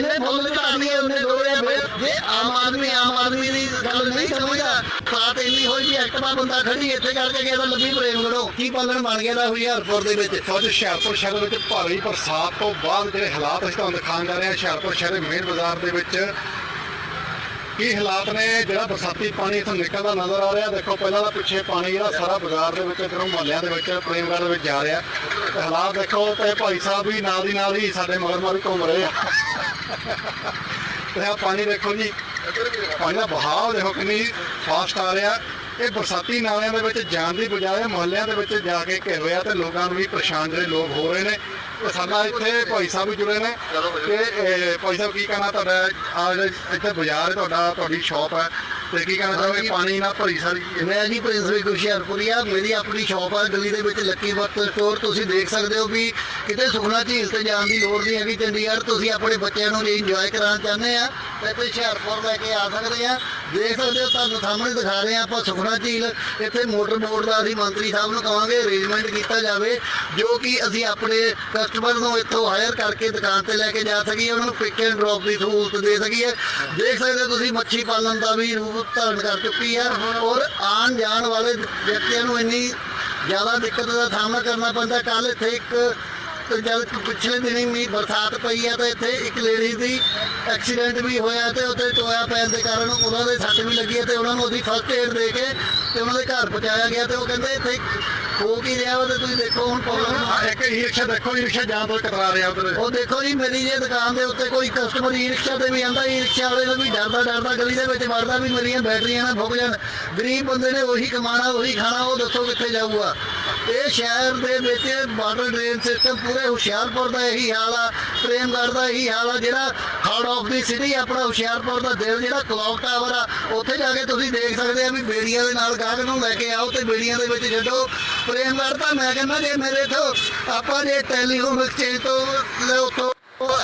ਜਿੰਨੇ ਫੁੱਲ ਝਾੜੀਏ ਉਹਨੇ ਦੋੜੇ ਫਿਰ ਜੇ ਆਮ ਆਦਮੀ ਆਮ ਆਦਮੀ ਦੀ ਗੱਲ ਨਹੀਂ ਸਮਝਦਾ। ਸਾਤ ਇੰਨੀ ਹੋਈ ਵੀ ਐਕਟਿਵਾ ਬੰਦਾ ਖੜੀ ਇੱਥੇ ਕਰਕੇ ਗਿਆ ਤਾਂ ਲੱਭੀ ਪ੍ਰੇਮ ਕਰੋ। ਕੀ ਪਾਲਣ ਬਣ ਗਿਆ ਦਾ ਹੁਸ਼ਿਆਰਪੁਰ ਦੇ ਵਿੱਚ ਅੱਜ ਹੁਸ਼ਿਆਰਪੁਰ ਸ਼ਹਿਰ ਵਿੱਚ ਭਾਰੀ ਬਰਸਾਤ ਤੋਂ ਬਾਅਦ ਜਿਹੜੇ ਹਾਲਾਤ ਅਸੀਂ ਤੁਹਾਨੂੰ ਦਿਖਾਉਣ ਜਾ ਰਹੇ ਹਾਂ ਹੁਸ਼ਿਆਰਪੁਰ ਸ਼ਹਿਰ ਦੇ ਮੇਨ ਬਾਜ਼ਾਰ ਦੇ ਵਿੱਚ ਕੀ ਹਾਲਾਤ ਨੇ? ਜਿਹੜਾ ਬਰਸਾਤੀ ਪਾਣੀ ਇੱਥੋਂ ਨਿਕਲਦਾ ਨਜ਼ਰ ਆ ਰਿਹਾ। ਦੇਖੋ ਪਹਿਲਾਂ ਤਾਂ ਪਿੱਛੇ ਪਾਣੀ ਜਿਹੜਾ ਸਾਰਾ ਬਾਜ਼ਾਰ ਦੇ ਵਿੱਚ ਇਧਰੋਂ ਮੁਹੱਲਿਆਂ ਦੇ ਵਿੱਚ ਪ੍ਰੇਮਗੜ੍ਹ ਦੇ ਵਿੱਚ ਜਾ ਰਿਹਾ। ਤੇ ਹਾਲਾਤ ਦੇਖੋ ਤੇ ਭਾਈ ਸਾਹਿਬ ਵੀ ਨਾਲ ਦੀ ਨਾਲ ਹੀ ਸਾਡੇ ਮਗਰ ਮਗਰ ਘੁੰਮ ਰਹੇ ਆ। ਤੇ ਆਹ ਪਾਣੀ ਦੇਖੋ ਜੀ। ਪਾਣੀ ਦਾ ਬਹਾਵ ਦੇਖੋ ਕਿੰਨੀ ਫਾਸਟ ਆ ਰਿਹਾ। ਇਹ ਬਰਸਾਤੀ ਨਾਲਿਆਂ ਦੇ ਵਿੱਚ ਜਾਣ ਦੀ ਬਜਾਏ ਮੁਹੱਲਿਆਂ ਦੇ ਵਿੱਚ ਜਾ ਕੇ ਘਿਰ ਰਿਹਾ ਤੇ ਲੋਕਾਂ ਨੂੰ ਵੀ ਪਰੇਸ਼ਾਨ ਜਿਹੜੇ ਲੋਕ ਹੋ ਰਹੇ ਨੇ। ਸਾਡਾ ਇੱਥੇ ਭਾਈ ਸਾਹਿਬ ਵੀ ਜੁੜੇ ਨੇ। ਤੇ ਭਾਈ ਸਾਹਿਬ ਕੀ ਕਹਿਣਾ ਤੁਹਾਡਾ? ਆ ਜਿਹੜੇ ਇੱਥੇ ਬਾਜ਼ਾਰ ਤੁਹਾਡਾ, ਤੁਹਾਡੀ ਸ਼ਾਪ ਹੈ। ਤੇ ਕੀ ਕਹਿਣਾ ਚਾਹੋਗੇ? ਪਾਣੀ ਨਾ ਭਰੀ ਸਾਰੀ। ਮੈਂ ਜੀ ਪ੍ਰਿੰਸ ਵੀ ਹੁਸ਼ਿਆਰਪੁਰੀਆ ਮੇਰੀ ਆਪਣੀ ਸ਼ਾਪ ਆ, ਗਲੀ ਦੇ ਵਿੱਚ ਲੱਕੀ ਵਰਤ ਸਟੋਰ ਤੁਸੀਂ ਦੇਖ ਸਕਦੇ ਹੋ ਵੀ ਕਿਤੇ ਸੁਖਨਾ ਝੀਲ ਤੇ ਜਾਣ ਦੀ ਲੋੜ ਨਹੀਂ ਹੈਗੀ। ਚੰਡੀਗੜ੍ਹ ਤੁਸੀਂ ਆਪਣੇ ਬੱਚਿਆਂ ਨੂੰ ਇੰਜੋਏ ਕਰਾਉਣਾ ਚਾਹੁੰਦੇ ਆ, ਤਾਂ ਇੱਥੇ ਹੁਸ਼ਿਆਰਪੁਰ ਲੈ ਕੇ ਆ ਸਕਦੇ ਆ। ਦੇਖ ਸਕਦੇ ਹੋ, ਤੁਹਾਨੂੰ ਸਾਹਮਣੇ ਦਿਖਾ ਰਹੇ ਆ ਆਪਾਂ ਸੁਖਨਾ ਝੀਲ। ਇੱਥੇ ਮੋਟਰ ਬੋਰਡ ਦਾ ਅਸੀਂ ਮੰਤਰੀ ਸਾਹਿਬ ਨੂੰ ਕਹਾਂਗੇ ਅਰੇਂਜਮੈਂਟ ਕੀਤਾ ਜਾਵੇ, ਜੋ ਕਿ ਅਸੀਂ ਆਪਣੇ ਕਸਟਮਰ ਨੂੰ ਇੱਥੋਂ ਹਾਇਰ ਕਰਕੇ ਦੁਕਾਨ ਤੇ ਲੈ ਕੇ ਜਾ ਸਕੀਏ, ਉਹਨਾਂ ਨੂੰ ਪਿਕ ਐਂਡ ਡ੍ਰੌਪ ਦੀ ਸਹੂਲਤ ਦੇ ਸਕੀਏ। ਦੇਖ ਸਕਦੇ ਹੋ ਤੁਸੀਂ ਮੱਛੀ ਪਾਲਣ ਦਾ ਵੀ ਰੂਪ ਧਾਰਨ ਕਰ ਚੁੱਕੀ ਹੈ ਔਰ ਆਉਣ ਜਾਣ ਵਾਲੇ ਵਿਅਕਤੀਆਂ ਨੂੰ ਇੰਨੀ ਜ਼ਿਆਦਾ ਦਿੱਕਤ ਦਾ ਸਾਹਮਣਾ ਕਰਨਾ ਪੈਂਦਾ। ਕੱਲ ਇੱਥੇ ਇੱਕ ਜਦ ਪਿਛਲੇ ਦਿਨੀ ਮੀਂਹ ਬਰਸਾਤ ਪਈ ਆ ਤਾਂ ਇੱਥੇ ਇੱਕ ਲੇਡੀ ਦੀ ਐਕਸੀਡੈਂਟ ਵੀ ਹੋਇਆ ਤੇ ਉੱਥੇ ਟੋਇਆ ਪੈਣ ਦੇ ਕਾਰਨ ਉਹਨਾਂ ਦੇ ਸੱਟ ਵੀ ਲੱਗੀ ਹੈ ਤੇ ਉਹਨਾਂ ਨੂੰ ਅਸੀਂ ਫਸਟ ਏਡ ਦੇ ਕੇ ਤੇ ਉਹਨਾਂ ਦੇ ਘਰ ਪਹੁੰਚਾਇਆ ਗਿਆ ਤੇ ਉਹ ਕਹਿੰਦੇ ਇੱਥੇ ਹੋ ਕੀ ਰਿਹਾ ਵਾ ਤੇ ਤੁਸੀਂ ਦੇਖੋ ਹੁਣ ਪ੍ਰੋਬਲਮ ਆ ਇੱਕ ਈ ਰਿਕਸ਼ਾ ਦੇਖੋ ਈ ਰਿਕਸ਼ਾ ਜਾਣ ਤੋਂ ਕਤਰਾ ਰਿਹਾ ਉਧਰ। ਉਹ ਦੇਖੋ ਜੀ ਮੇਰੀ ਜੇ ਦੁਕਾਨ ਦੇ ਉੱਤੇ ਕੋਈ ਕਸਟਮਰ ਈ ਰਿਕਸ਼ਾ ਤੇ ਵੀ ਆਂਦਾ ਈ ਰਿਕਸ਼ਾ ਵਾਲੇ ਨੂੰ ਵੀ ਡਰਦਾ ਡਰਦਾ ਗਲੀ ਦੇ ਵਿੱਚ ਵੜਦਾ ਵੀ ਮੇਰੀਆਂ ਬੈਟਰੀਆਂ ਨਾ ਫੁੱਕ ਜਾਣ। ਗਰੀਬ ਬੰਦੇ ਨੇ ਉਹੀ ਕਮਾਣਾ ਉਹੀ ਖਾਣਾ ਉਹ ਦੱਸੋ ਕਿੱਥੇ ਜਾਊਗਾ। ਇਹ ਸ਼ਹਿਰ ਦੇ ਵਿੱਚ ਵਾਟਰ ਡਰੇਨ ਸਿਸਟਮ ਪੂਰੇ ਹੁਸ਼ਿਆਰਪੁਰ ਦਾ ਇਹੀ ਹਾਲ ਆ, ਪ੍ਰੇਮਗੜ੍ਹ ਦਾ ਇਹੀ ਹਾਲ ਆ, ਜਿਹੜਾ ਹਾਰਟ ਆਫ ਦੀ ਸਿਟੀ ਆਪਣਾ ਹੁਸ਼ਿਆਰਪੁਰ ਦਾ ਦਿਲ, ਜਿਹੜਾ ਕਲੌਕ ਟਾਵਰ ਆ, ਉੱਥੇ ਜਾ ਕੇ ਤੁਸੀਂ ਦੇਖ ਸਕਦੇ ਆ ਵੀ ਬੇੜੀਆਂ ਦੇ ਨਾਲ ਗਾਹਕ ਨੂੰ ਲੈ ਕੇ ਆਓ ਤੇ ਬੇੜੀਆਂ ਦੇ ਵਿੱਚ ਛੱਡੋ। ਪ੍ਰੇਮਗੜ੍ਹ ਤਾਂ ਮੈਂ ਕਹਿੰਦਾ ਜੇ ਮੇਰੇ ਤੋਂ ਆਪਾਂ ਜੇ ਟੈਲੀਫੋਨ ਐਕਸਚੇਂਜ ਤੋਂ ਲੈ ਉੱਥੋਂ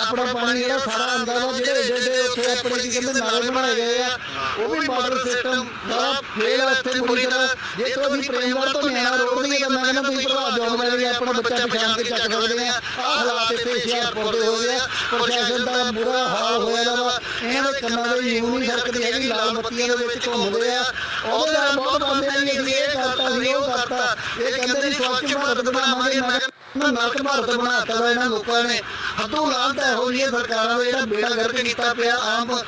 ਆਪਣਾ ਪਾਣੀ ਜਿਹੜਾ ਸਾਰਾ ਆਉਂਦਾ ਵਾ ਜਿਹੜੇ ਏਡੇ ਏਡੇ ਉੱਥੇ ਆਪਣੇ ਕੀ ਕਹਿੰਦੇ ਨਾਲੇ ਬਣਾਏ ਗਏ ਆ ਉਹ ਵੀ ਵਾਟਰ ਸਿਸਟਮ ਸਾਰਾ ਫੇਲ ਆ ਇੱਥੇ ਪੂਰੀ ਤਰ੍ਹਾਂ ਜੇ ਤੋਂ ਅਸੀਂ ਪ੍ਰੇਮਗੜ੍ਹ ਤੋਂ ਨਿਆਣਾ ਰੋਡ ਦੀ ਤਾਂ ਮੈਂ ਕਹਿੰਦਾ ਤੁਸੀਂ ਭਰਾ ਜੋਗ ਮਿਲ ਗਿਆ ਆਪਣਾ ਬੱਚਾ ਪਛਾਣ ਕੇ ਚੱਕ ਸਕਦੇ ਆ। ਆਹ ਹਾਲਾਤ ਇੱਥੇ ਹੁਸ਼ਿਆਰਪੁਰ ਦੇ ਹੋ ਗਏ ਪ੍ਰਸ਼ਾਸਨ ਦਾ ਬੁਰਾ ਹਾਲ ਹੋਇਆ ਦਾ ਵਾ। ਇਹਨਾਂ ਦੇ ਕੰਨਾਂ ਦੇ ਯੂੰ ਨਹੀਂ ਸਰਕਦੀ ਹੈਗੀ ਲਾਲ ਬੱਤੀਆਂ ਦੇ ਵਿੱਚ ਘੁੰਮਦੇ ਆ। ਉਹਦੇ ਨਾਲ ਬਹੁਤ ਬੰਦੇ ਨੇ ਇਹ ਕਰਤਾ ਸੀ ਉਹ ਕਰਤਾ ਇਹ ਕਹਿੰਦੇ ਸੀ ਸਵੱਛ ਭਾਰਤ ਬਣਾਵਾਂਗੇ ਮੈਂ ਨਰਕ ਭਾਰਤ ਬਣਾਤਾ ਇਹਨਾਂ ਲੋਕਾਂ ਨੇ ਹੱਥੋਂ ਲਾਂਤ ਇਹੋ ਜਿਹੀਆਂ ਸਰਕਾਰਾਂ ਦਾ ਜਿਹੜਾ ਬੇੜਾ ਗਰਕ ਕੀਤਾ ਪਿਆ ਆਮ,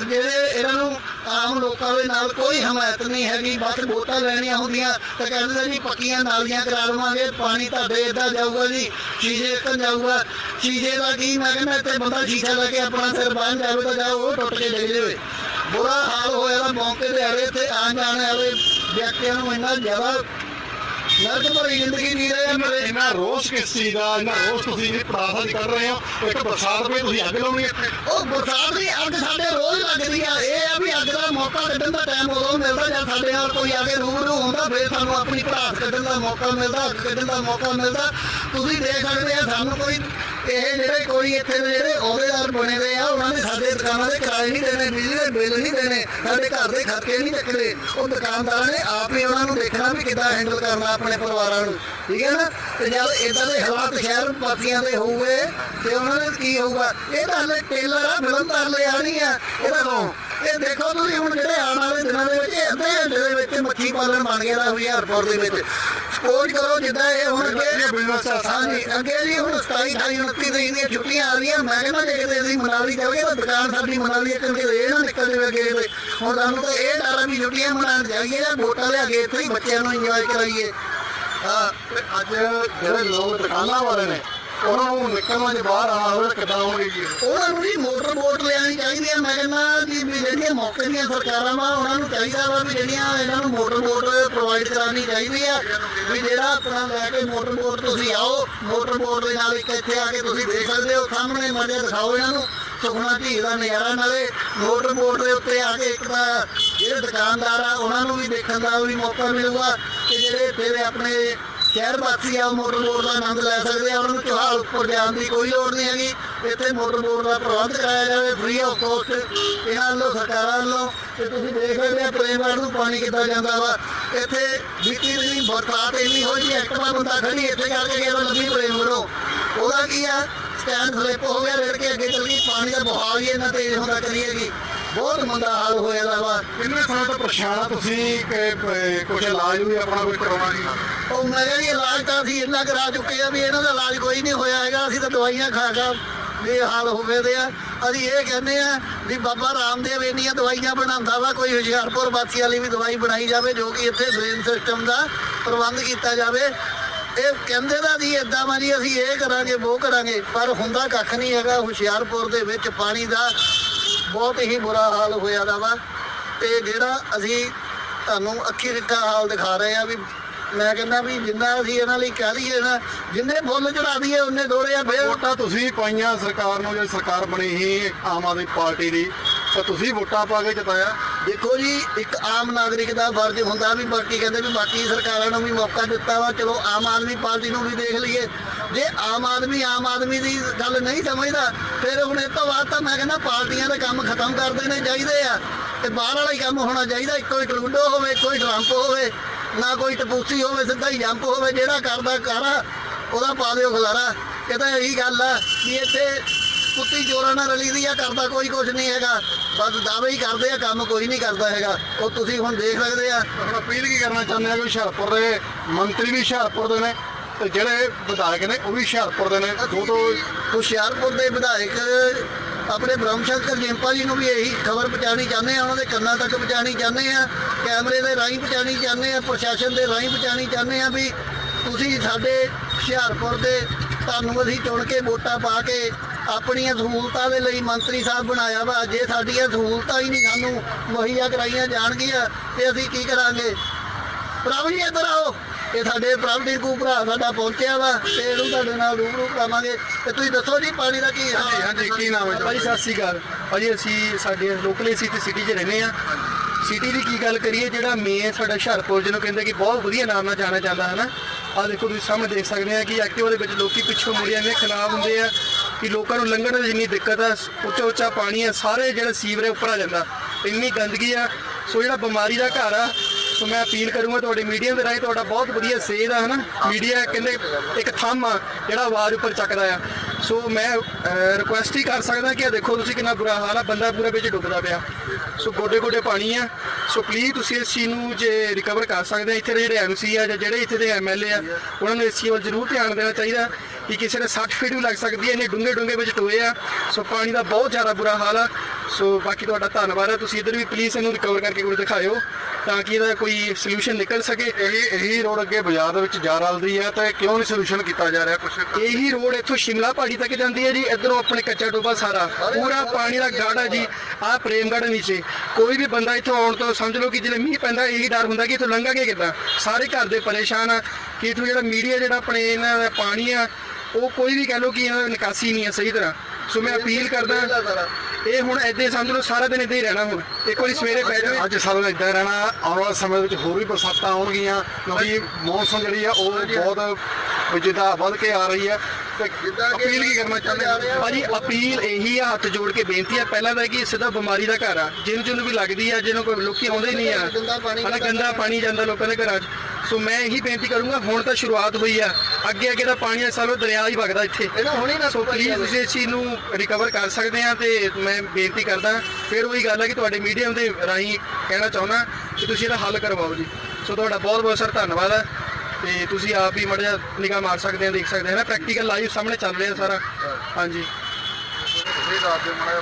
ਜਿਹੜੇ ਇਹਨਾਂ ਨੂੰ ਆਮ ਲੋਕਾਂ ਦੇ ਨਾਲ ਕੋਈ ਹਮਾਇਤ ਨਹੀਂ ਹੈਗੀ, ਬਸ ਵੋਟਾਂ ਲੈਣੀਆਂ ਹੁੰਦੀਆਂ, ਤਾਂ ਕਹਿੰਦੇ ਜੀ ਪੱਕੀਆਂ ਨਾਲੀਆਂ ਕਰਾ ਲਵਾਂਗੇ, ਪਾਣੀ ਤੁਹਾਡੇ ਇੱਦਾਂ ਜਾਊਗਾ ਜੀ, ਸ਼ੀਸ਼ੇ ਇੱਦਾਂ ਜਾਊਗਾ। ਸ਼ੀਸ਼ੇ ਦਾ ਕੀ ਮੈਂ ਕਹਿੰਦਾ, ਇੱਥੇ ਬੰਦਾ ਸ਼ੀਸ਼ਾ ਲੈ ਕੇ ਆਪਣਾ ਸਿਰ ਬੰਨ ਜਾਵੇ ਤਾਂ ਜਾਓ ਉਹ ਟੁੱਟ ਕੇ ਡਿੱਗ ਜਾਵੇ। ਬੁਰਾ ਹਾਲ ਹੋਇਆ ਦਾ ਮੌਕੇ ਤੇ ਆਲੇ ਤੇ ਆਉਣ ਜਾਣ ਵਾਲੇ ਵਿਅਕਤੀਆਂ ਨੂੰ ਇੰਨਾ ਜ਼ਿਆਦਾ ਨਰਕ ਭਰੀ ਜ਼ਿੰਦਗੀ ਜੀ ਰਹੇ ਆ ਇਹਨਾਂ ਰੋਸ ਕਿਸ ਚੀਜ਼ ਦਾ ਇਹਨਾਂ ਰੋਸ ਤੁਸੀਂ ਇਹ ਪੜਾਸਾ ਕੱਢ ਰਹੇ ਹੋ। ਇੱਕ ਬਰਸਾਤ ਪਈ ਤੁਸੀਂ ਅੱਗ ਲਾਉਣੀ ਇੱਥੇ ਉਹ ਬਰਸਾਤ ਦੀ ਅੱਗ ਸਾਡੇ ਰੋਜ਼ ਲੱਗਦੀ ਆ। ਇਹ ਆ ਵੀ ਅੱਗ ਦਾ ਮੌਕਾ ਕੱਢਣ ਦਾ ਟਾਈਮ ਉਦੋਂ ਮਿਲਦਾ ਜਦ ਸਾਡੇ ਨਾਲ ਕੋਈ ਆ ਕੇ ਰੂਬਰੂ ਹੁੰਦਾ ਫਿਰ ਸਾਨੂੰ ਆਪਣੀ ਭੜਾਸ ਕੱਢਣ ਦਾ ਮੌਕਾ ਮਿਲਦਾ ਅੱਗ ਕੱਢਣ ਦਾ ਮੌਕਾ ਮਿਲਦਾ। ਤੁਸੀਂ ਦੇਖ ਸਕਦੇ ਆ ਸਾਨੂੰ ਕੋਈ ਇਹ ਜਿਹੜੇ ਕੋਈ ਇੱਥੇ ਦੇ ਜਿਹੜੇ ਅਹੁਦੇਦਾਰ ਬਣੇ ਦੇ ਆ, ਉਹਨਾਂ ਨੇ ਸਾਡੇ ਦੁਕਾਨਾਂ ਦੇ ਕਿਰਾਏ ਨਹੀਂ ਦੇਣੇ, ਬਿਜਲੀ ਦੇ ਬਿੱਲ ਨਹੀਂ ਦੇਣੇ, ਸਾਡੇ ਘਰ ਦੇ ਖਰਚੇ ਨਹੀਂ ਚੱਕਣੇ ਉਹ ਦੁਕਾਨਦਾਰਾਂ ਨੇ ਆਪ ਹੀ ਉਹਨਾਂ ਨੂੰ ਦੇਖਣਾ ਵੀ ਕਿੱਦਾਂ ਹੈਂਡਲ ਕਰਨਾ ਆਪਣੇ ਪਰਿਵਾਰਾਂ ਨੂੰ। ਠੀਕ ਹੈ ਨਾ? ਤੇ ਜਦ ਇਦਾਂ ਦੇ ਹਾਲਾਤ ਸ਼ਹਿਰ ਵਾਸੀਆਂ ਦੇ ਹੋਊਗੇ, ਤੇ ਉਹਨਾਂ ਦਾ ਕੀ ਹੋਊਗਾ? ਇਹ ਤਾਂ ਹਲੇ ਟੇਲਰ ਆ ਫਿਲਮਦਾਰ ਲੈ ਆਣੀ ਆ ਇਹਦਾ ਤੋਂ ਇਹ ਦੇਖੋ ਤੁਸੀਂ ਹੁਣ ਜਿਹੜੇ ਆਉਣ ਵਾਲੇ ਦਿਨਾਂ ਦੇ ਵਿੱਚ ਅੱਧੇ ਘੰਟੇ ਦੇ ਵਿੱਚ ਮੱਛੀ ਪਾਲਣ ਬਣ ਗਿਆ ਦਾ ਹੁਸ਼ਿਆਰਪੁਰ ਦੇ ਵਿੱਚ। ਸਪੋਰਟ ਕਰੋ, ਜਿੱਦਾਂ ਇਹ ਹੁਣ ਅੱਗੇ ਬਿਜ਼ਨਸ ਆ ਅੱਗੇ ਜੀ ਹੁਣ 27 28 29 ਤਰੀਕ ਦੀਆਂ ਛੁੱਟੀਆਂ ਆ ਰਹੀਆਂ। ਮੈਂ ਕਹਿੰਦਾ ਜੇ ਕਿਤੇ ਅਸੀਂ ਮਨਾਲੀ ਜਾਵਾਂਗੇ ਤਾਂ ਦੁਕਾਨ ਸਾਡੀ ਮਨਾਲੀ ਇੱਕ ਕਿਤੇ ਇਹ ਨਾ ਨਿਕਲ ਜਾਵੇ ਅੱਗੇ ਕਿਤੇ। ਹੁਣ ਸਾਨੂੰ ਤਾਂ ਇਹ ਡਰ ਵੀ ਛੁੱਟੀਆਂ ਮਨਾਉਣ ਜਾਈਏ ਜਾਂ ਵੋਟਾਂ ਲਿਆ ਕੇ ਇੱਥੇ ਹੀ ਬੱਚਿਆਂ ਨੂੰ ਇੰਜੋਏ ਕਰਾਈਏ। ਹਾਂ ਅੱਜ ਜਿਹੜੇ ਲੋਕ ਦੁਕਾਨਾਂ ਵਾਲੇ ਨੇ ਉਹਨਾਂ ਨੂੰ ਨਿਕਲਣ ਦੇ ਬਾਹਰ ਆਉਣਾ ਹੋਵੇ ਕਿੱਦਾਂ ਆਉਣਗੇ ਜੀ? ਉਹਨਾਂ ਨੂੰ ਵੀ ਮੋਟਰ ਬੋਟ ਲੈਣੀ ਚਾਹੀਦੀ ਹੈ ਮੈਂ ਕਹਿੰਦਾ ਜੀ ਵੀ ਜਿਹੜੀਆਂ ਮੌਕੇ ਦੀਆਂ ਸਰਕਾਰਾਂ ਵਾ, ਉਹਨਾਂ ਨੂੰ ਚਾਹੀਦਾ ਵਾ ਵੀ ਜਿਹੜੀਆਂ ਇਹਨਾਂ ਨੂੰ ਮੋਟਰ ਬੋਟ ਪ੍ਰੋਵਾਈਡ ਕਰਾਉਣੀ ਚਾਹੀਦੀ ਆ। ਵੀ ਜਿਹੜਾ ਆਪਣਾ ਲੈ ਕੇ ਮੋਟਰ ਬੋਟ ਤੁਸੀਂ ਆਓ, ਮੋਟਰ ਬੋਟ ਦੇ ਨਾਲ ਇੱਕ ਇੱਥੇ ਆ ਕੇ ਤੁਸੀਂ ਦੇਖ ਸਕਦੇ ਹੋ, ਸਾਹਮਣੇ ਮਜ਼ੇ ਦਿਖਾਓ ਇਹਨਾਂ ਨੂੰ, ਸੁਖਨਾ ਝੀਲ ਦਾ ਨਜ਼ਾਰਾ ਨਾਲੇ। ਮੋਟਰ ਬੋਟ ਦੇ ਉੱਤੇ ਆ ਕੇ ਇੱਕ ਤਾਂ ਜਿਹੜੇ ਦੁਕਾਨਦਾਰ ਆ, ਉਹਨਾਂ ਨੂੰ ਵੀ ਦੇਖਣ ਦਾ ਵੀ ਮੌਕਾ ਮਿਲੂਗਾ ਤੇ ਜਿਹੜੇ ਇੱਥੇ ਆਪਣੇ ਸ਼ਹਿਰ ਵਾਸੀ ਆ ਉਹ ਮੋਟਰ ਬੋਰਡ ਦਾ ਆਨੰਦ ਲੈ ਸਕਦੇ ਆ, ਉਹਨਾਂ ਨੂੰ ਚੋਹਾਲ ਉੱਪਰ ਜਾਣ ਦੀ ਕੋਈ ਲੋੜ ਨਹੀਂ ਹੈਗੀ। ਇੱਥੇ ਮੋਟਰ ਬੋਰਡ ਦਾ ਪ੍ਰਬੰਧ ਕਰਾਇਆ ਜਾਵੇ ਫ੍ਰੀ ਆਫ ਕੋਸਟ ਇਹਨਾਂ ਵੱਲੋਂ, ਸਰਕਾਰਾਂ ਵੱਲੋਂ, ਤੇ ਤੁਸੀਂ ਦੇਖ ਸਕਦੇ ਹੋ ਪ੍ਰੇਮਗੜ੍ਹ ਨੂੰ ਪਾਣੀ ਕਿੱਦਾਂ ਜਾਂਦਾ ਵਾ। ਇੱਥੇ ਬੀਤੀ ਦਿਨੀ ਬਰਸਾਤ ਇੰਨੀ ਹੋ ਕਿ ਐਕਟਿਵਾ ਬੰਦਾ ਖੜੀ ਇੱਥੇ ਕਰਕੇ ਗਿਆ ਤਾਂ ਲੱਭੀ ਪ੍ਰੇਮਗੜ੍ਹੋਂ ਉਹਦਾ ਕੀ ਆ ਸਟੈਂਡ ਸਲਿੱਪ ਹੋ ਗਿਆ ਰੇੜ ਕੇ ਅੱਗੇ ਚੱਲ ਗਈ, ਪਾਣੀ ਦਾ ਬਹਾਅ ਵੀ ਇੰਨਾ ਤੇਜ਼ ਹੁੰਦਾ ਕਰੀਏਗੀ ਬਹੁਤ ਮੰਦਾ ਹਾਲ ਹੋਇਆ ਦਾ ਵਾ। ਕਿੰਨੇ ਸਾਲਾਂ ਤੋਂ ਪਰੇਸ਼ਾਨ ਆ ਤੁਸੀਂ ਕਿ ਕੁਝ ਇਲਾਜ ਵੀ ਆਪਣਾ ਕੋਈ ਕਰਵਾਉਣਾ ਨਹੀਂ ਉਹ ਮੈਂ ਕਿਹਾ ਇਲਾਜ ਤਾਂ ਅਸੀਂ ਇੰਨਾ ਕਰਾ ਚੁੱਕੇ ਆ ਵੀ ਇਹਨਾਂ ਦਾ ਇਲਾਜ ਕੋਈ ਨਹੀਂ ਹੋਇਆ ਹੈਗਾ। ਅਸੀਂ ਤਾਂ ਦਵਾਈਆਂ ਖਾ ਖਾ ਇਹ ਹਾਲ ਹੋ ਦੇ ਆ। ਅਸੀਂ ਇਹ ਕਹਿੰਦੇ ਆ ਵੀ ਬਾਬਾ ਰਾਮਦੇਵ ਇੰਨੀਆਂ ਦਵਾਈਆਂ ਬਣਾਉਂਦਾ ਵਾ, ਕੋਈ ਹੁਸ਼ਿਆਰਪੁਰ ਵਾਸੀ ਵਾਲੀ ਵੀ ਦਵਾਈ ਬਣਾਈ ਜਾਵੇ, ਜੋ ਕਿ ਇੱਥੇ ਡਰੇਨ ਸਿਸਟਮ ਦਾ ਪ੍ਰਬੰਧ ਕੀਤਾ ਜਾਵੇ। ਇਹ ਕਹਿੰਦੇ ਦਾ ਜੀ ਇਦਾਂ ਵਾ ਜੀ, ਅਸੀਂ ਇਹ ਕਰਾਂਗੇ ਉਹ ਕਰਾਂਗੇ, ਪਰ ਹੁੰਦਾ ਕੱਖ ਨਹੀਂ ਹੈਗਾ। ਹੁਸ਼ਿਆਰਪੁਰ ਦੇ ਵਿੱਚ ਪਾਣੀ ਦਾ ਬਹੁਤ ਹੀ ਬੁਰਾ ਹਾਲ ਹੋਇਆ ਦਾ ਵਾ। ਤੇ ਜਿਹੜਾ ਅਸੀਂ ਤੁਹਾਨੂੰ ਅੱਖੀ ਰਿੱਠਾ ਹਾਲ ਦਿਖਾ ਰਹੇ ਆ ਵੀ ਮੈਂ ਕਹਿੰਦਾ ਵੀ ਜਿੰਨਾ ਅਸੀਂ ਇਹਨਾਂ ਲਈ ਕਹਿ ਦਈਏ ਨਾ, ਜਿੰਨੇ ਫੁੱਲ ਚੜਾ ਦਈਏ, ਉਹਨੇ ਦੋੜੇ ਆ ਫੇਰ ਵੋਟਾਂ ਤੁਸੀਂ ਪਾਈਆਂ ਸਰਕਾਰ ਨੂੰ, ਜੇ ਸਰਕਾਰ ਬਣੀ ਸੀ ਆਮ ਆਦਮੀ ਪਾਰਟੀ ਦੀ। ਤਾਂ ਤੁਸੀਂ ਵੋਟਾਂ ਪਾ ਕੇ ਜਿਤਾਇਆ। ਦੇਖੋ ਜੀ, ਇੱਕ ਆਮ ਨਾਗਰਿਕ ਦਾ ਫਰਜ਼ ਹੁੰਦਾ ਵੀ ਬਾਕੀ ਕਹਿੰਦੇ ਵੀ ਬਾਕੀ ਸਰਕਾਰਾਂ ਨੂੰ ਵੀ ਮੌਕਾ ਦਿੱਤਾ ਵਾ, ਚਲੋ ਆਮ ਆਦਮੀ ਪਾਰਟੀ ਨੂੰ ਵੀ ਦੇਖ ਲਈਏ। ਜੇ ਆਮ ਆਦਮੀ ਆਮ ਆਦਮੀ ਦੀ ਗੱਲ ਨਹੀਂ ਸਮਝਦਾ, ਫਿਰ ਹੁਣ ਇਹ ਤੋਂ ਬਾਅਦ ਤਾਂ ਮੈਂ ਕਹਿੰਦਾ ਪਾਰਟੀਆਂ ਦੇ ਕੰਮ ਖਤਮ ਕਰ ਦੇਣੇ ਚਾਹੀਦੇ ਆ। ਤੇ ਬਾਹਰ ਵਾਲਾ ਹੀ ਕੰਮ ਹੋਣਾ ਚਾਹੀਦਾ, ਇੱਕੋ ਹੀ ਟਰੂਡੋ ਹੋਵੇ ਕੋਈ ਟਰੰਪ ਹੋਵੇ, ਨਾ ਕੋਈ ਟਪੂਸੀ ਹੋਵੇ, ਸਿੱਧਾ ਹੀ ਜੰਪ ਹੋਵੇ, ਜਿਹੜਾ ਕਰਦਾ ਕਰ, ਉਹਦਾ ਪਾ ਦਿਓ ਖਲਾਰਾ ਇਹ ਤਾਂ ਇਹੀ ਗੱਲ ਆ ਕਿ ਇੱਥੇ ਕੁੱਤੀ ਚੋਰਾਂ ਨਾਲ ਰਲੀ ਦੀ ਆ ਕਰਦਾ ਕੋਈ ਕੁਝ ਨਹੀਂ ਹੈਗਾ। ਬਸ ਦਾਅਵੇ ਹੀ ਕਰਦੇ ਆ ਕੰਮ ਕੋਈ ਨਹੀਂ ਕਰਦਾ ਹੈਗਾ। ਉਹ ਤੁਸੀਂ ਹੁਣ ਦੇਖ ਸਕਦੇ ਆ। ਹੁਣ ਅਪੀਲ ਕੀ ਕਰਨਾ ਚਾਹੁੰਦੇ ਆ ਕਿ ਹੁਸ਼ਿਆਰਪੁਰ ਦੇ ਮੰਤਰੀ ਵੀ ਹੁਸ਼ਿਆਰਪੁਰ ਦੇ ਨੇ ਤੇ ਜਿਹੜੇ ਵਿਧਾਇਕ ਨੇ ਉਹ ਵੀ ਹੁਸ਼ਿਆਰਪੁਰ ਦੇ ਨੇ। ਦੋ ਦੋ ਹੁਸ਼ਿਆਰਪੁਰ ਦੇ ਵਿਧਾਇਕ ਆਪਣੇ ਬ੍ਰਹਮ ਸ਼ੰਕਰ ਜਿੰਪਾ ਜੀ ਨੂੰ ਵੀ ਇਹੀ ਖਬਰ ਪਹੁੰਚਾਉਣੀ ਚਾਹੁੰਦੇ ਆ ਉਹਨਾਂ ਦੇ ਕੰਨਾਂ ਤੱਕ ਪਹੁੰਚਾਉਣੀ ਚਾਹੁੰਦੇ ਆ ਕੈਮਰੇ ਦੇ ਰਾਹੀਂ ਪਹੁੰਚਾਉਣੀ ਚਾਹੁੰਦੇ ਆ ਪ੍ਰਸ਼ਾਸਨ ਦੇ ਰਾਹੀਂ ਪਹੁੰਚਾਉਣੀ ਚਾਹੁੰਦੇ ਆ ਵੀ ਤੁਸੀਂ ਸਾਡੇ ਹੁਸ਼ਿਆਰਪੁਰ ਦੇ ਤੁਹਾਨੂੰ ਅਸੀਂ ਚੁਣ ਕੇ ਵੋਟਾਂ ਪਾ ਕੇ ਆਪਣੀਆਂ ਸਹੂਲਤਾਂ ਦੇ ਲਈ ਮੰਤਰੀ ਸਾਹਿਬ ਬਣਾਇਆ ਵਾ। ਜੇ ਸਾਡੀਆਂ ਸਹੂਲਤਾਂ ਹੀ ਨਹੀਂ ਸਾਨੂੰ ਮੁਹੱਈਆ ਕਰਾਈਆਂ ਜਾਣਗੀਆਂ ਤੇ ਅਸੀਂ ਕੀ ਕਰਾਂਗੇ? ਪ੍ਰਭ ਜੀ ਇੱਧਰ ਆਓ। ਇਹ ਸਾਡੇ ਪ੍ਰਭਦੀਪ ਕੂ ਭਰਾ ਸਾਡਾ ਪਹੁੰਚਿਆ ਵਾ ਤੇ ਇਹਨੂੰ ਤੁਹਾਡੇ ਨਾਲ ਰੂਬਰੂ ਕਰਾਵਾਂਗੇ। ਤੇ ਤੁਸੀਂ ਦੱਸੋ ਜੀ ਪਾਣੀ ਦਾ ਕੀ ਹਾਲ? ਹਾਂਜੀ ਹੈ ਹਾਂਜੀ ਕੀ ਨਾਮ ਹੈ ਤੁਹਾਡਾ? ਸਤਿ ਸ਼੍ਰੀ ਅਕਾਲ। ਭਾਜੀ ਅਸੀਂ ਸਾਡੇ ਲੋਕਲ ਏਸੀ ਤੇ ਸਿਟੀ 'ਚ ਰਹਿੰਦੇ ਆ ਸਿਟੀ ਦੀ ਕੀ ਗੱਲ ਕਰੀਏ ਜਿਹੜਾ ਮੇਨ ਸਾਡਾ ਹੁਸ਼ਿਆਰਪੁਰ ਜਿਹਨੂੰ ਕਹਿੰਦੇ ਕਿ ਬਹੁਤ ਵਧੀਆ ਨਾਮ ਨਾਲ ਜਾਣਿਆ ਜਾਂਦਾ ਹੈ ਨਾ ਆ ਦੇਖੋ ਤੁਸੀਂ ਸਾਹਮਣੇ ਦੇਖ ਸਕਦੇ ਆ ਕਿ ਐਕਟਿਵਾ ਦੇ ਵਿੱਚ ਲੋਕੀ ਪਿੱਛੋਂ ਮੁੜੇ ਆਉਂਦੇ ਖਰਾਬ ਹੁੰਦੇ ਆ। ਕਿ ਲੋਕਾਂ ਨੂੰ ਲੰਘਣ ਦੀ ਜਿੰਨੀ ਦਿੱਕਤ ਆ, ਉੱਚਾ ਉੱਚਾ ਪਾਣੀ ਆ, ਸਾਰੇ ਜਿਹੜਾ ਸੀਵਰੇ ਉੱਪਰ ਆ ਜਾਂਦਾ। ਇੰਨੀ ਗੰਦਗੀ ਆ। ਸੋ ਜਿਹੜਾ ਬਿਮਾਰੀ ਦਾ ਘਰ ਆ, ਸੋ ਮੈਂ ਅਪੀਲ ਕਰੂੰਗਾ ਤੁਹਾਡੇ ਮੀਡੀਆ ਦੇ ਰਾਹੀਂ ਤੁਹਾਡਾ ਬਹੁਤ ਵਧੀਆ ਸੇਧ ਆ, ਹਨਾ? ਮੀਡੀਆ ਕਹਿੰਦੇ ਇੱਕ ਥੰਮ ਆ, ਜਿਹੜਾ ਆਵਾਜ਼ ਉੱਪਰ ਚੱਕਦਾ ਆ। ਸੋ ਮੈਂ ਰਿਕੁਐਸਟ ਹੀ ਕਰ ਸਕਦਾ ਕਿ ਦੇਖੋ ਤੁਸੀਂ ਕਿੰਨਾ ਬੁਰਾ ਹਾਲ ਆ, ਬੰਦਾ ਪੂਰਾ ਵਿੱਚ ਡੁੱਬਦਾ ਪਿਆ। ਸੋ ਗੋਡੇ ਗੋਡੇ ਪਾਣੀ ਆ। ਸੋ ਪਲੀਜ਼ ਤੁਸੀਂ ਇਸ ਚੀਜ਼ ਨੂੰ ਜੇ ਰਿਕਵਰ ਕਰ ਸਕਦੇ ਆ, ਇੱਥੇ ਦੇ ਜਿਹੜੇ ਐਮਸੀ ਆ ਜਾਂ ਜਿਹੜੇ ਇੱਥੇ ਦੇ ਐਮਐਲਏ ਆ, ਉਹਨਾਂ ਨੂੰ ਇਸ ਚੀਜ਼ ਵੱਲ ਜ਼ਰੂਰ ਧਿਆਨ ਦੇਣਾ ਚਾਹੀਦਾ। ਕਿ ਕਿਸੇ ਨੇ 60 ਫੀਟ ਵੀ ਲੱਗ ਸਕਦੀ ਹੈ। ਇੰਨੇ ਡੂੰਘੇ ਡੂੰਘੇ ਵਿੱਚ ਟੋਏ ਆ। ਸੋ ਪਾਣੀ ਦਾ ਬਹੁਤ ਜ਼ਿਆਦਾ ਬੁਰਾ ਹਾਲ ਆ। ਸੋ ਬਾਕੀ ਤੁਹਾਡਾ ਧੰਨਵਾਦ ਹੈ ਤੁਸੀਂ ਇੱਧਰ ਵੀ ਪਲੀਜ਼ ਇਹਨੂੰ ਰਿਕਵਰ ਕਰਕੇ ਕੋਈ ਦਿਖਾਇਓ ਤਾਂ ਕਿ ਇਹਦਾ ਕੋਈ ਸੋਲੂਸ਼ਨ ਨਿਕਲ ਸਕੇ। ਇਹੀ ਇਹੀ ਰੋਡ ਅੱਗੇ ਬਾਜ਼ਾਰ ਦੇ ਵਿੱਚ ਜਾ ਰਲਦੀ ਹੈ ਤੇ ਕਿਉਂ ਨਹੀਂ ਸੋਲੂਸ਼ਨ ਕੀਤਾ ਜਾ ਰਿਹਾ ਕੁਝ ਇਹੀ ਰੋਡ ਇੱਥੋਂ ਸ਼ਿਮਲਾ ਪਹਾੜੀ ਤੱਕ ਜਾਂਦੀ ਹੈ ਜੀ। ਇਧਰੋਂ ਆਪਣੇ ਕੱਚਾ ਟੋਬਾ ਸਾਰਾ। ਪੂਰਾ ਪਾਣੀ ਦਾ ਗਾੜਾ ਜੀ। ਆਹ ਪ੍ਰੇਮਗੜ੍ਹ ਨੀਚੇ। ਕੋਈ ਵੀ ਬੰਦਾ ਇੱਥੋਂ ਆਉਣ ਤੋਂ ਸਮਝ ਲਓ ਕਿ ਜਿਹੜੇ ਮੀਂਹ ਪੈਂਦਾ ਇਹੀ ਡਰ ਹੁੰਦਾ ਕਿ ਇੱਥੋਂ ਲੰਘਾਂਗੇ ਕਿੱਦਾਂ? ਸਾਰੇ ਘਰ ਦੇ ਪਰੇਸ਼ਾਨ ਆ ਕਿ ਇੱਥੋਂ ਜਿਹੜਾ ਮੀਡੀਆ ਜਿਹੜਾ ਆਪਣੇ ਇਹਨਾਂ ਦਾ ਪਾਣੀ ਆ ਉਹ ਕੋਈ ਵੀ ਕਹਿ ਲਓ ਕਿ ਇਹਨਾਂ ਦੀ ਨਿਕਾਸੀ ਨਹੀਂ ਹੈ ਸਹੀ ਤਰ੍ਹਾਂ। ਸੋ ਮੈਂ ਅਪੀਲ ਕਰਦਾ ਇਹ ਹੁਣ ਹੀ ਸਮਝ ਲਓ ਸਾਰਾ ਦਿਨ ਏਦਾਂ ਹੀ ਰਹਿਣਾ ਹੁਣ। ਇੱਕ ਵਾਰੀ ਸਵੇਰੇ ਪੈ ਜਾਵੇ ਅੱਜ ਸਾਰਾ ਦਿਨ ਇਦਾਂ ਰਹਿਣਾ ਆਉਣ ਵਾਲੇ ਸਮੇਂ ਵਿੱਚ ਹੋਰ ਵੀ ਬਰਸਾਤਾਂ ਆਉਣਗੀਆਂ ਕਿਉਂਕਿ ਮੌਨਸੂਨ ਜਿਹੜੀ ਆ ਉਹ ਬਹੁਤ ਜਿੱਦਾਂ ਵੱਧ ਕੇ ਆ ਰਹੀ ਹੈ ਅਪੀਲ ਕੀ ਕਰਨਾ ਚਾਹੁੰਦੇ? ਭਾਜੀ ਅਪੀਲ ਇਹੀ ਆ ਹੱਥ ਜੋੜ ਕੇ ਬੇਨਤੀ ਆ ਪਹਿਲਾਂ ਤਾਂ ਕਿ ਸਿੱਧਾ ਬਿਮਾਰੀ ਦਾ ਘਰ ਆ। ਜਿਹਨੂੰ ਜਿਹਨੂੰ ਵੀ ਲੱਗਦੀ ਆ ਜਿਹਨੂੰ ਕੋਈ ਲੋਕੀ ਆਉਂਦੇ ਨਹੀਂ ਆ। ਗੰਦਾ ਪਾਣੀ ਜਾਂਦਾ ਲੋਕਾਂ ਦੇ ਘਰਾਂ 'ਚ। ਸੋ ਮੈਂ ਇਹੀ ਬੇਨਤੀ ਕਰੂੰਗਾ ਹੁਣ ਤਾਂ ਸ਼ੁਰੂਆਤ ਹੋਈ ਆ। ਅੱਗੇ ਅੱਗੇ ਦਾ ਪਾਣੀ ਆ ਸਾਲੋ ਦਰਿਆ ਹੀ ਵਗਦਾ ਇੱਥੇ। ਇਹਨਾਂ ਹੁਣੇ ਨਾ ਸੋ ਪਲੀਜ਼ ਤੁਸੀਂ ਇਸ ਚੀਜ਼ ਨੂੰ ਰਿਕਵਰ ਕਰ ਸਕਦੇ ਆ ਤੇ ਮੈਂ ਬੇਨਤੀ ਕਰਦਾ ਫਿਰ ਉਹੀ ਗੱਲ ਹੈ ਕਿ ਤੁਹਾਡੇ ਮੀਡੀਅਮ ਦੇ ਰਾਹੀਂ ਕਹਿਣਾ ਚਾਹੁੰਦਾ ਕਿ ਤੁਸੀਂ ਇਹਦਾ ਹੱਲ ਕਰਵਾਓ ਜੀ। ਸੋ ਤੁਹਾਡਾ ਬਹੁਤ ਬਹੁਤ ਸਰ ਧੰਨਵਾਦ ਹੈ ਤੇ ਤੁਸੀਂ ਆਪ ਹੀ ਮੜ ਜਾ ਨਿਗਾਹ ਮਾਰ ਸਕਦੇ ਆ ਦੇਖ ਸਕਦੇ ਆ। ਨਾ? ਪ੍ਰੈਕਟੀਕਲ ਲਾਈਵ ਸਾਹਮਣੇ ਚੱਲ ਰਿਹਾ ਸਾਰਾ। ਹਾਂਜੀ। ਇਹ ਦੱਸ ਦਿਓ ਮਾੜਾ